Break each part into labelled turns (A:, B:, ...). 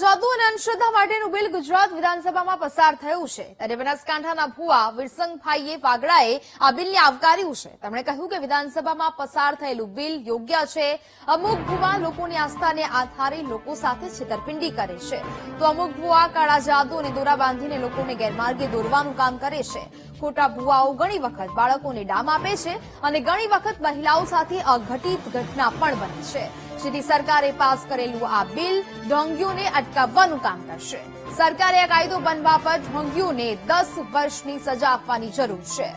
A: જાદુ અને અંધશ્રદ્ધા માટેનું બિલ ગુજરાત વિધાનસભામાં પસાર થયું છે. ત્યારે બનાસકાંઠાના ભુવા વિરસંગભાઈએ વાગડાએ આ બિલને આવકાર્યું છે. તેમણે કહ્યું કે વિધાનસભામાં પસાર થયેલું બિલ યોગ્ય છે. અમુક ભુવા લોકોની આસ્થાને આધારે લોકો સાથે છેતરપિંડી કરે છે. તો અમુક ભુવા કાળા જાદુ અને દોરા બાંધીને લોકોને ગેરમાર્ગે દોરવાનું કામ કરે છે. ખોટા ભુવાઓ ઘણી વખત બાળકોને ડામ આપે છે અને ઘણી વખત મહિલાઓ સાથે અઘટિત ઘટના પણ બને છે. જેથી સરકારે પાસ કરેલું આ બિલ ઢોંગીઓને અટકાવવાનું કામ કરશે. સરકારે આ કાયદો બનવા પર ઢોંગીઓને દસ વર્ષની સજા આપવાની જરૂર છે.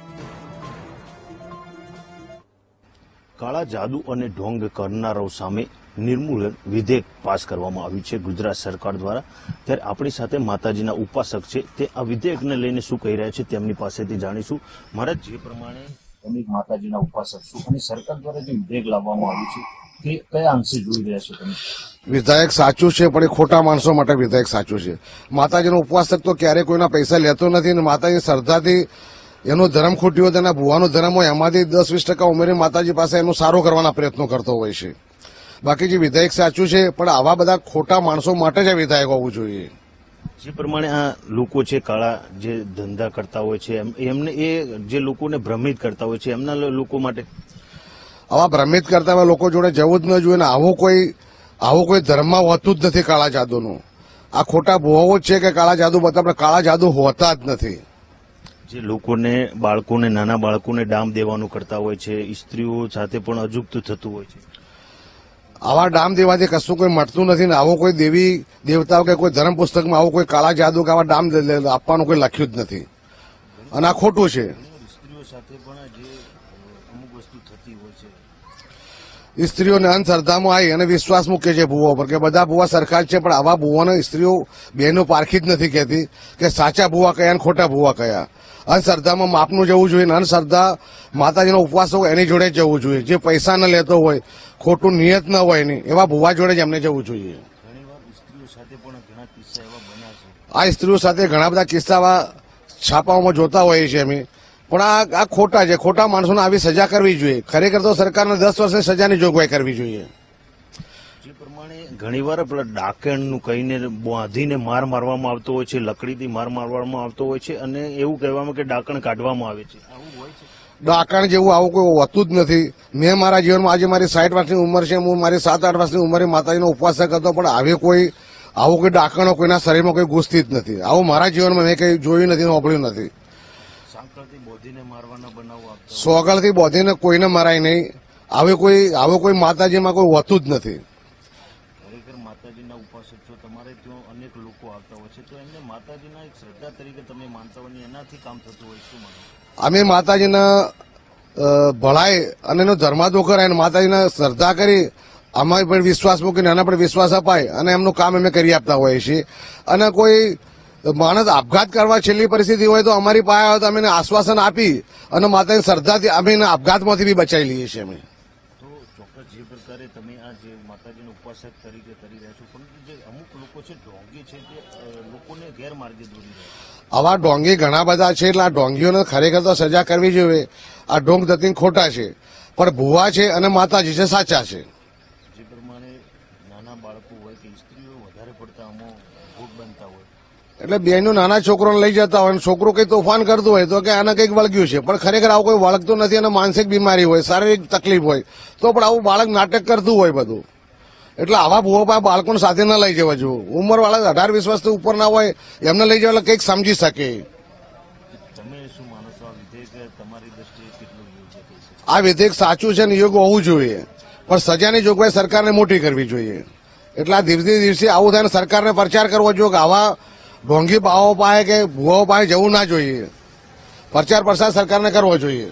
B: કાળા જાદુ અને ઢોંગ કરનારાઓ સામે નિર્મૂલન વિધેયક પાસ કરવામાં આવ્યું છે. ગુજરાત સરકાર દ્વારા ત્યારે આપણી સાથે માતાજીના ઉપાસક છે. તે આ વિધેયકને લઈને શું કહી રહ્યા છે તેમની પાસેથી જાણીશું. મારા જે પ્રમાણે માતાજીના ઉપાસક છો અને સરકાર દ્વારા જે વિધેયક લાવવામાં આવ્યું છે કયા અંશે જોઈ રહ્યા છો તમે?
C: વિધાયક સાચું છે પણ એ ખોટા માણસો માટે વિધાયક સાચું છે. માતાજીનો ઉપવાસ તો ક્યારેય કોઈના પૈસા લેતો નથી અને માતાજી શ્રદ્ધાથી એનો ધર્મ ખૂટ્યો હોય તેના ભુવાનો ધર્મ હોય એમાંથી દસ વીસ ટકા ઉમેરી માતાજી પાસે એનો સારો કરવાના પ્રયત્નો કરતો હોય છે. બાકી જે વિધાયક સાચું છે પણ આવા બધા ખોટા માણસો માટે જ આ વિધાયક હોવું જોઈએ.
B: જે પ્રમાણે આ લોકો છે કાળા જે ધંધા કરતા હોય છે એમ- એમને એ જે લોકોને ભ્રમિત કરતા હોય છે એમના લોકો માટે?
C: આવા ભ્રમિત કરતા લોકો જોડે જવું જ ન જોઈએ ને આવો કોઈ આવો કોઈ ધર્મમાં હોતું જ નથી કાળા જાદુનું. આ ખોટા ભુવાઓ જ છે કે કાળા જાદુ બતા કાળા જાદુ હોતા જ નથી.
B: જે લોકોને બાળકોને નાના બાળકોને ડામ દેવાનું કરતા હોય છે સ્ત્રીઓ સાથે પણ અજુગતું થતું હોય છે.
C: આવા ડામ દેવાથી કશું કોઈ મળતું નથી ને આવો કોઈ દેવી દેવતાઓ કે કોઈ ધર્મ પુસ્તકમાં આવો કોઈ કાળા જાદુ કે આવા ડામ આપવાનું કોઈ લખ્યું જ નથી. અને આ ખોટું છે.
B: સ્ત્રીઓ સાથે પણ જે અમુક વસ્તુ થતી હોય છે.
C: સ્ત્રીઓને અંધશ્રદ્ધામાં આવી અને વિશ્વાસ મૂકે છે ભૂવો પર કે બધા ભૂવા સરખા છે પણ આવા ભૂવાને સ્ત્રીઓ બહેનો પારખી જ નથી કહેતી કે સાચા ભૂવા કયા અને ખોટા ભૂવા કયા. અંધશ્રદ્ધામાં માપનું જવું જોઈએ અંધશ્રદ્ધા માતાજીનો ઉપવાસ હોય એની જોડે જવું જોઈએ. જે પૈસા ન લેતો હોય ખોટું નિયત ન હોય એની એવા ભૂવા જોડે જ એમને જવું જોઈએ. આ સ્ત્રીઓ સાથે ઘણા બધા કિસ્સા છાપાઓમાં જોતા હોઈએ છીએ અમે. પણ આ આ ખોટા છે. ખોટા માણસોને આવી સજા કરવી જોઈએ. ખરેખર તો સરકારને દસ વર્ષની સજાની જોગવાઈ કરવી જોઈએ.
B: જે પ્રમાણે ઘણીવાર પેલા ડાકણનું કહીને બાંધીને માર મારવામાં આવતો હોય છે લકડીથી માર મારવામાં આવતો હોય છે અને એવું કહેવામાં કે ડાકણ કાઢવામાં આવે છે.
C: ડાકણ જેવું આવું કોઈ હોતું જ નથી. મેં મારા જીવનમાં આજે મારી સાઠ વર્ષની ઉંમર છે. હું મારી સાત આઠ વર્ષની ઉંમરે માતાજીનો ઉપવાસ કરતો પણ આવી કોઈ આવું કોઈ ડાકણો કોઈના શરીરમાં કોઈ ઘૂસતી જ નથી. આવું મારા જીવનમાં મેં કંઈ જોયું નથી સાંભળ્યું નથી
B: સાંકળથી બોધીને મારવાના બનાવો આપતા
C: સોગળથી બોધીને કોઈને મરાય નહીં. આવે કોઈ આવે કોઈ માતાજીમાં કોઈ હોતું જ નથી.
B: માતાજીના ઉપાસક છો તમારે ત્યાં અનેક લોકો આવતા હોય છે તો એમને માતાજીના એક શ્રદ્ધા તરીકે તમે માનતા હોય એનાથી કામ થતું હોય શું
C: અમે માતાજીના ભળાય અને એનો ધર્માદો કરાય અને માતાજીના શ્રદ્ધા કરી અમારી પણ વિશ્વાસ મૂકીને એના પર વિશ્વાસ અપાય અને એમનું કામ અમે કરી આપતા હોઈએ છીએ. અને કોઈ માણસ આપઘાત કરવા છેલ્લી પરિસ્થિતિ હોય તો અમારી પાસે આવે તો અમે આશ્વાસન આપી અને માતાની શ્રદ્ધાથી અમે એને આપઘાતમાંથી બી બચાવી લઈએ છીએ અમે.
B: ચોક્કસ જે પ્રકારે તમે આ જે માતાજીનો ઉપાસક તરીકે કરી રહ્યા છો પરંતુ જે અમુક લોકો છે ઢોંગી છે તે લોકોને ગેરમાર્ગે દોરી રહ્યા
C: આવા ઢોંગી ઘણા બધા છે એટલે આ ઢોંગીઓને ખરેખર તો સજા કરવી જોઈએ. આ ઢોંગ દત્તી ખોટા છે પણ ભુવા છે અને માતાજી છે સાચા છે.
B: જે પ્રમાણે નાના બાળકો હોય કે સ્ત્રીઓ વધારે પડતા આમાં ભોગ બનતા હોય.
C: એટલે બેનો નાના છોકરોને લઈ જતા હોય છોકરો કઈ તોફાન કરતું હોય તો કે આને કંઈક વળગ્યું છે. પણ ખરેખર આવું કોઈ વળગતું નથી અને માનસિક બીમારી હોય શારીરિક તકલીફ હોય તો પણ આવું બાળક નાટક કરતું હોય બધું. એટલે આવા ભૂવો પાસે બાળકોને સાથે ન લઈ જવા જોવું. ઉંમર વાળા અઢાર વીસ વર્ષથી ઉપર ના હોય એમને લઈ જવા કંઈક સમજી શકે?
B: આ વિધેયક
C: સાચું છે ને યોગ્ય હોવું જોઈએ. પણ સજાની જોગવાઈ સરકારને મોટી કરવી જોઈએ. એટલે આ દિવસે દિવસે આવું થાય ને સરકારને પ્રચાર કરવો જોઈએ કે આવા ઢોંગી બાવો પાસે કે ભૂવાઓ પાસે જવું ના જોઈએ. પ્રચાર પ્રસાર સરકારને કરવો જોઈએ.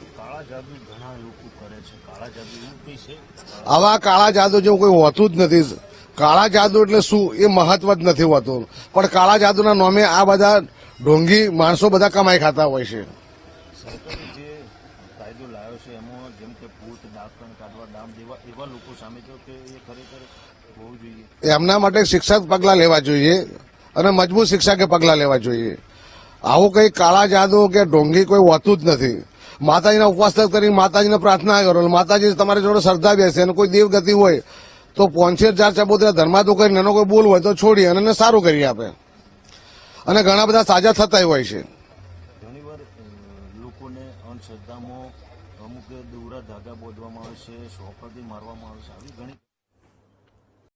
C: આવા કાળા જાદુ જેવું કોઈ હોતું જ નથી. કાળા જાદુ એટલે શું? એ મહત્વ જ નથી હોતું. પણ કાળા જાદુના નામે આ બધા ઢોંગી માણસો બધા કમાઈ ખાતા હોય છે. એમના માટે શિક્ષક પગલાં લેવા જોઈએ. અને મજબૂત શિક્ષકે પગલાં લેવા જોઈએ. આવું કંઈ કાળા જાદુ કે ઢોંગી કોઈ હોતું જ નથી. માતાજીના ઉપવાસ કરી માતાજીને પ્રાર્થના કરો. માતાજી તમારી જોડે શ્રદ્ધા બેસે અને કોઈ દેવગતિ હોય, તો પોંચેર ચાર ચબોતેર ધર્માદો કરીને એનો કોઈ બોલ હોય, તો છોડી અને સારું કરી આપે. અને ઘણા બધા સાજા થતા હોય છે.
B: અમુક દોરા ધાગા બોધવામાં આવે છે સોપરથી મારવામાં આવે છે, આવી ઘણી